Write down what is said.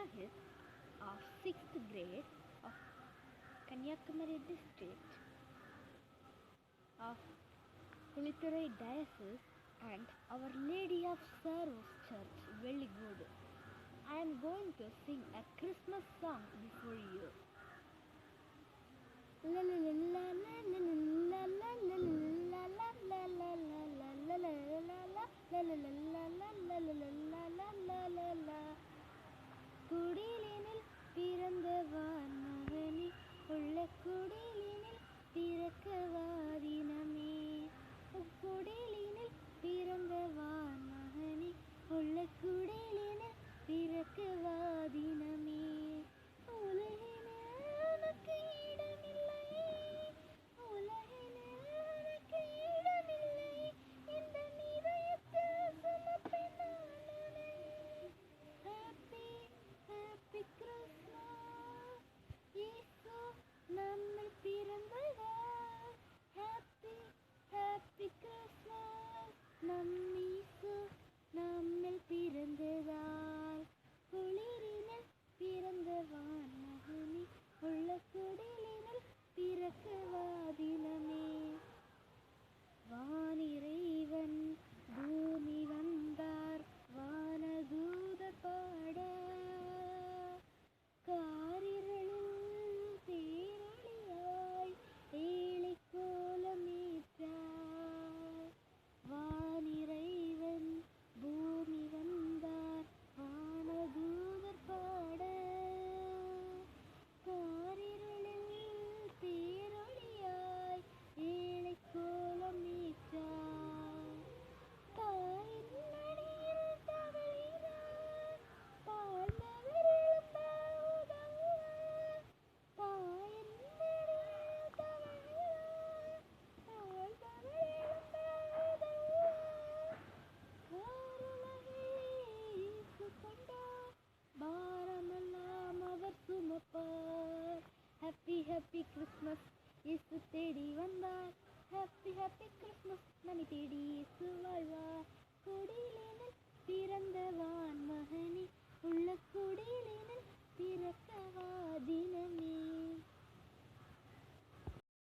Mahit of 6th grade of Kanyakumari district of Kuliturai diocese and Our Lady of Service Church Veligodu. I am going to sing a Christmas song before you. Happy Christmas Yeshu तेरी वंदा happy happy Christmas नमी तेरी यीशु वाह